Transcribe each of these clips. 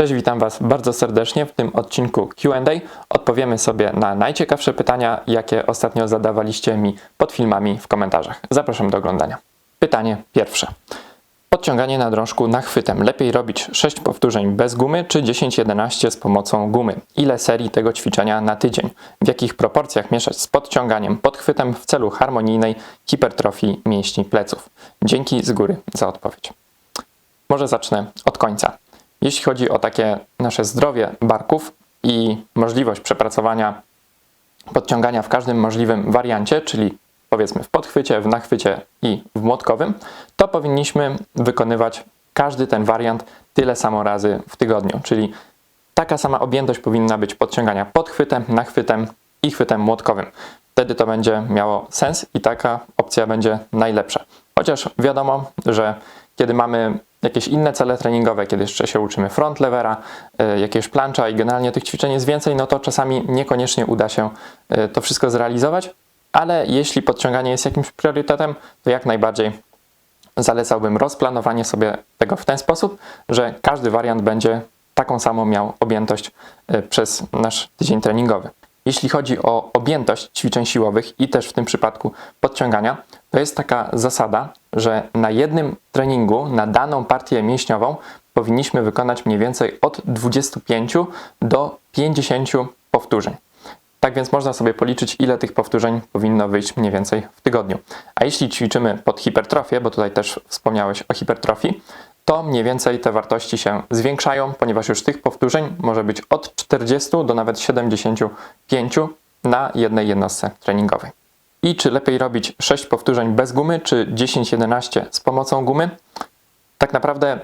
Cześć, witam Was bardzo serdecznie w tym odcinku QA. Odpowiemy sobie na najciekawsze pytania, jakie ostatnio zadawaliście mi pod filmami w komentarzach. Zapraszam do oglądania. Pytanie pierwsze. Podciąganie na drążku nachwytem. Lepiej robić 6 powtórzeń bez gumy czy 10-11 z pomocą gumy? Ile serii tego ćwiczenia na tydzień? W jakich proporcjach mieszać z podciąganiem podchwytem w celu harmonijnej hipertrofii mięśni pleców? Dzięki z góry za odpowiedź. Może zacznę od końca. Jeśli chodzi o takie nasze zdrowie barków i możliwość przepracowania podciągania w każdym możliwym wariancie, czyli powiedzmy w podchwycie, w nachwycie i w młotkowym, to powinniśmy wykonywać każdy ten wariant tyle samo razy w tygodniu, czyli taka sama objętość powinna być podciągania podchwytem, nachwytem i chwytem młotkowym. Wtedy to będzie miało sens i taka opcja będzie najlepsza. Chociaż wiadomo, że kiedy mamy jakieś inne cele treningowe, kiedy jeszcze się uczymy front levera, y, jakieś plancza i generalnie tych ćwiczeń jest więcej, no to czasami niekoniecznie uda się y, to wszystko zrealizować, ale jeśli podciąganie jest jakimś priorytetem, to jak najbardziej zalecałbym rozplanowanie sobie tego w ten sposób, że każdy wariant będzie taką samą miał objętość y, przez nasz tydzień treningowy. Jeśli chodzi o objętość ćwiczeń siłowych i też w tym przypadku podciągania, to jest taka zasada, że na jednym treningu, na daną partię mięśniową powinniśmy wykonać mniej więcej od 25 do 50 powtórzeń. Tak więc można sobie policzyć, ile tych powtórzeń powinno wyjść mniej więcej w tygodniu. A jeśli ćwiczymy pod hipertrofię, bo tutaj też wspomniałeś o hipertrofii, to mniej więcej te wartości się zwiększają, ponieważ już tych powtórzeń może być od 40 do nawet 75 na jednej jednostce treningowej. I czy lepiej robić 6 powtórzeń bez gumy, czy 10-11 z pomocą gumy? Tak naprawdę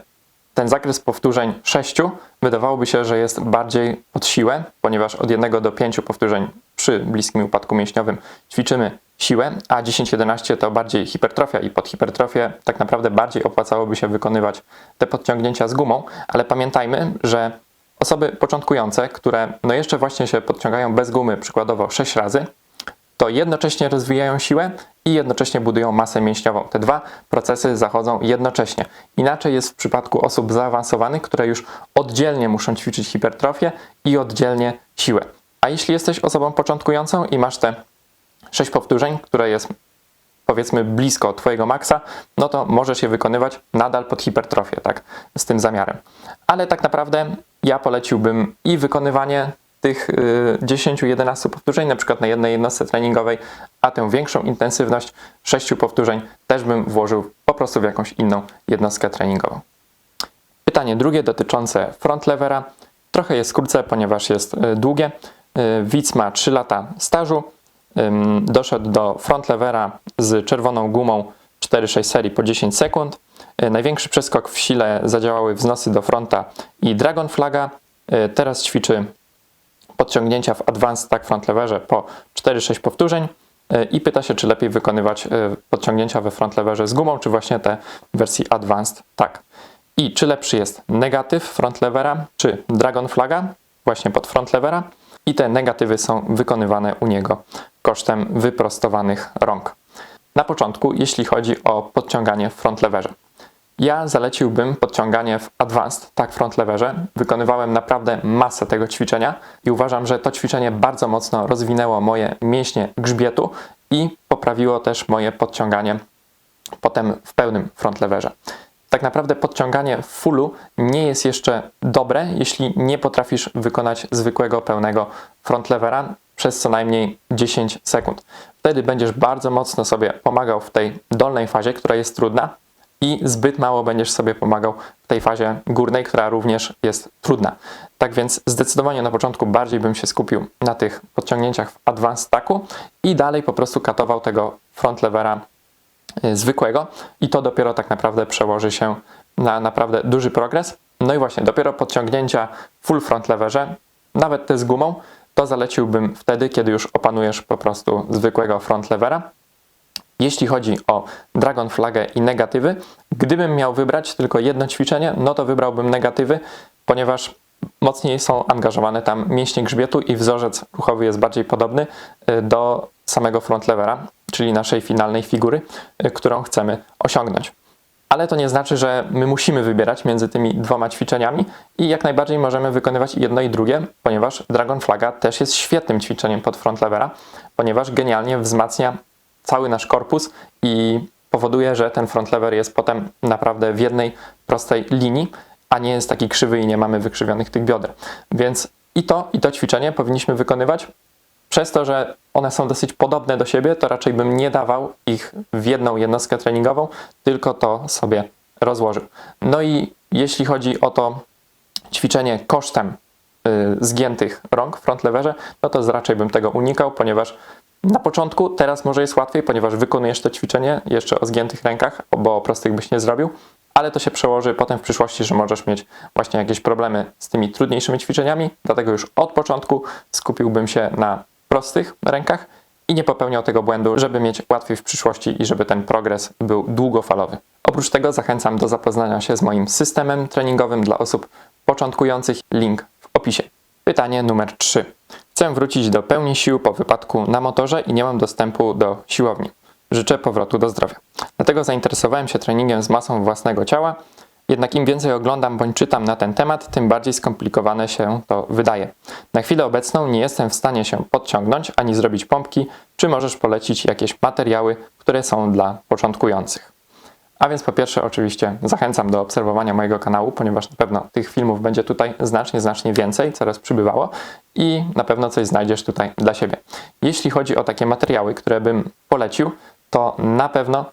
ten zakres powtórzeń 6 wydawałoby się, że jest bardziej pod siłę, ponieważ od 1 do 5 powtórzeń przy bliskim upadku mięśniowym ćwiczymy siłę, a 10-11 to bardziej hipertrofia i pod hipertrofię tak naprawdę bardziej opłacałoby się wykonywać te podciągnięcia z gumą, ale pamiętajmy, że osoby początkujące, które no jeszcze właśnie się podciągają bez gumy, przykładowo 6 razy, to jednocześnie rozwijają siłę i jednocześnie budują masę mięśniową. Te dwa procesy zachodzą jednocześnie. Inaczej jest w przypadku osób zaawansowanych, które już oddzielnie muszą ćwiczyć hipertrofię i oddzielnie siłę. A jeśli jesteś osobą początkującą i masz te 6 powtórzeń, które jest powiedzmy blisko Twojego maksa, no to możesz je wykonywać nadal pod hipertrofię, tak, z tym zamiarem. Ale tak naprawdę ja poleciłbym i wykonywanie tych 10-11 powtórzeń, na przykład na jednej jednostce treningowej, a tę większą intensywność 6 powtórzeń też bym włożył po prostu w jakąś inną jednostkę treningową. Pytanie drugie dotyczące front levera. Trochę jest krótsze, ponieważ jest y, długie. Y, Widz ma 3 lata stażu. Doszedł do front levera z czerwoną gumą 4-6 serii po 10 sekund. Y, największy przeskok w sile zadziałały wznosy do fronta i dragon flaga. Teraz ćwiczy podciągnięcia w Advanced Tak Front Leverze po 4-6 powtórzeń e, i pyta się, czy lepiej wykonywać podciągnięcia we front leverze z gumą, czy właśnie te w wersji Advanced Tak. I czy lepszy jest negatyw front levera, czy dragon flaga właśnie pod front levera i te negatywy są wykonywane u niego kosztem wyprostowanych rąk. Na początku, jeśli chodzi o podciąganie w front leverze. Ja zaleciłbym podciąganie w advanced, tak front leverze. Wykonywałem naprawdę masę tego ćwiczenia i uważam, że to ćwiczenie bardzo mocno rozwinęło moje mięśnie grzbietu i poprawiło też moje podciąganie potem w pełnym front leverze. Tak naprawdę podciąganie w fullu nie jest jeszcze dobre, jeśli nie potrafisz wykonać zwykłego pełnego front levera przez co najmniej 10 sekund. Wtedy będziesz bardzo mocno sobie pomagał w tej dolnej fazie, która jest trudna, i zbyt mało będziesz sobie pomagał w tej fazie górnej, która również jest trudna. Tak więc zdecydowanie na początku bardziej bym się skupił na tych podciągnięciach w advanced stacku i dalej po prostu katował tego front levera zwykłego i to dopiero tak naprawdę przełoży się na naprawdę duży progres. No i właśnie, dopiero podciągnięcia full front leverze, nawet te z gumą, to zaleciłbym wtedy, kiedy już opanujesz po prostu zwykłego front levera. Jeśli chodzi o Dragon Flagę i negatywy, gdybym miał wybrać tylko jedno ćwiczenie, no to wybrałbym negatywy, ponieważ mocniej są angażowane tam mięśnie grzbietu i wzorzec ruchowy jest bardziej podobny y, do samego front levera, czyli naszej finalnej figury, y, którą chcemy osiągnąć. Ale to nie znaczy, że my musimy wybierać między tymi dwoma ćwiczeniami i jak najbardziej możemy wykonywać jedno i drugie, ponieważ Dragon Flaga też jest świetnym ćwiczeniem pod front levera, ponieważ genialnie wzmacnia cały nasz korpus i powoduje, że ten front lever jest potem naprawdę w jednej prostej linii, a nie jest taki krzywy i nie mamy wykrzywionych tych bioder. Więc i to, i to ćwiczenie powinniśmy wykonywać. Przez to, że one są dosyć podobne do siebie, to raczej bym nie dawał ich w jedną jednostkę treningową, tylko to sobie rozłożył. No i jeśli chodzi o to ćwiczenie kosztem y, zgiętych rąk w front leverze, no to raczej bym tego unikał, ponieważ na początku, teraz może jest łatwiej, ponieważ wykonujesz to ćwiczenie jeszcze o zgiętych rękach, bo prostych byś nie zrobił, ale to się przełoży potem w przyszłości, że możesz mieć właśnie jakieś problemy z tymi trudniejszymi ćwiczeniami, dlatego już od początku skupiłbym się na prostych rękach i nie popełniał tego błędu, żeby mieć łatwiej w przyszłości i żeby ten progres był długofalowy. Oprócz tego zachęcam do zapoznania się z moim systemem treningowym dla osób początkujących, link w opisie. Pytanie numer 3. Chcę wrócić do pełni sił po wypadku na motorze i nie mam dostępu do siłowni. Życzę powrotu do zdrowia. Dlatego zainteresowałem się treningiem z masą własnego ciała, jednak im więcej oglądam bądź czytam na ten temat, tym bardziej skomplikowane się to wydaje. Na chwilę obecną nie jestem w stanie się podciągnąć ani zrobić pompki, czy możesz polecić jakieś materiały, które są dla początkujących. A więc po pierwsze oczywiście zachęcam do obserwowania mojego kanału, ponieważ na pewno tych filmów będzie tutaj znacznie, znacznie więcej, coraz przybywało i na pewno coś znajdziesz tutaj dla siebie. Jeśli chodzi o takie materiały, które bym polecił, to na pewno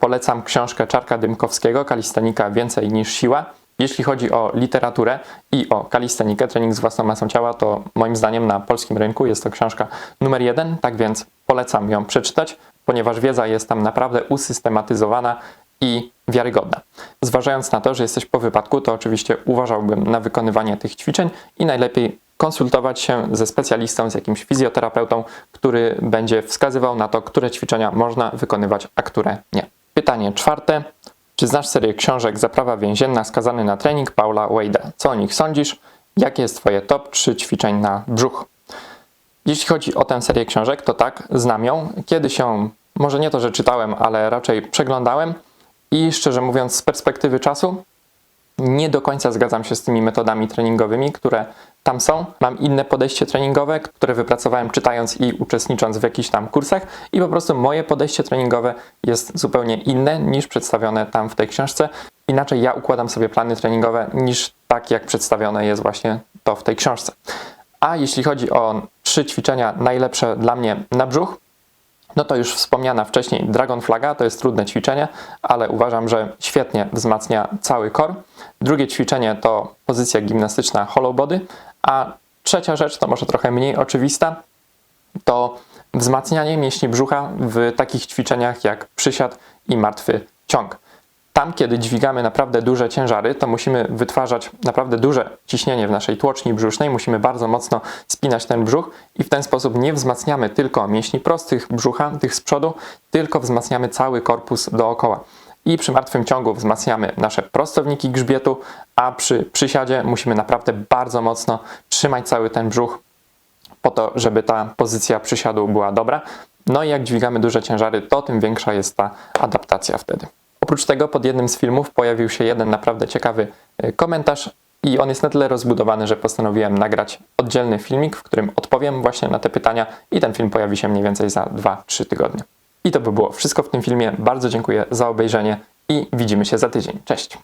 polecam książkę Czarka Dymkowskiego, Kalistenika Więcej niż Siła. Jeśli chodzi o literaturę i o kalistenikę, trening z własną masą ciała, to moim zdaniem na polskim rynku jest to książka numer jeden, tak więc polecam ją przeczytać, ponieważ wiedza jest tam naprawdę usystematyzowana i wiarygodna. Zważając na to, że jesteś po wypadku, to oczywiście uważałbym na wykonywanie tych ćwiczeń i najlepiej konsultować się ze specjalistą, z jakimś fizjoterapeutą, który będzie wskazywał na to, które ćwiczenia można wykonywać, a które nie. Pytanie czwarte. Czy znasz serię książek Zaprawa więzienna skazany na trening Paula Wade'a? Co o nich sądzisz? Jakie jest Twoje top 3 ćwiczeń na brzuch? Jeśli chodzi o tę serię książek, to tak, znam ją. Kiedy się, może nie to, że czytałem, ale raczej przeglądałem i szczerze mówiąc, z perspektywy czasu, nie do końca zgadzam się z tymi metodami treningowymi, które tam są. Mam inne podejście treningowe, które wypracowałem czytając i uczestnicząc w jakichś tam kursach, i po prostu moje podejście treningowe jest zupełnie inne niż przedstawione tam w tej książce. Inaczej ja układam sobie plany treningowe niż tak, jak przedstawione jest właśnie to w tej książce. A jeśli chodzi o trzy ćwiczenia najlepsze dla mnie na brzuch, no to już wspomniana wcześniej Dragon Flaga to jest trudne ćwiczenie, ale uważam, że świetnie wzmacnia cały core. Drugie ćwiczenie to pozycja gimnastyczna hollow body, a trzecia rzecz, to może trochę mniej oczywista, to wzmacnianie mięśni brzucha w takich ćwiczeniach jak przysiad i martwy ciąg. Tam, kiedy dźwigamy naprawdę duże ciężary, to musimy wytwarzać naprawdę duże ciśnienie w naszej tłoczni brzusznej, musimy bardzo mocno spinać ten brzuch i w ten sposób nie wzmacniamy tylko mięśni prostych brzucha, tych z przodu, tylko wzmacniamy cały korpus dookoła. I przy martwym ciągu wzmacniamy nasze prostowniki grzbietu, a przy przysiadzie musimy naprawdę bardzo mocno trzymać cały ten brzuch po to, żeby ta pozycja przysiadu była dobra. No i jak dźwigamy duże ciężary, to tym większa jest ta adaptacja wtedy. Oprócz tego pod jednym z filmów pojawił się jeden naprawdę ciekawy e, komentarz i on jest na tyle rozbudowany, że postanowiłem nagrać oddzielny filmik, w którym odpowiem właśnie na te pytania i ten film pojawi się mniej więcej za 2-3 tygodnie. I to by było wszystko w tym filmie. Bardzo dziękuję za obejrzenie i widzimy się za tydzień. Cześć!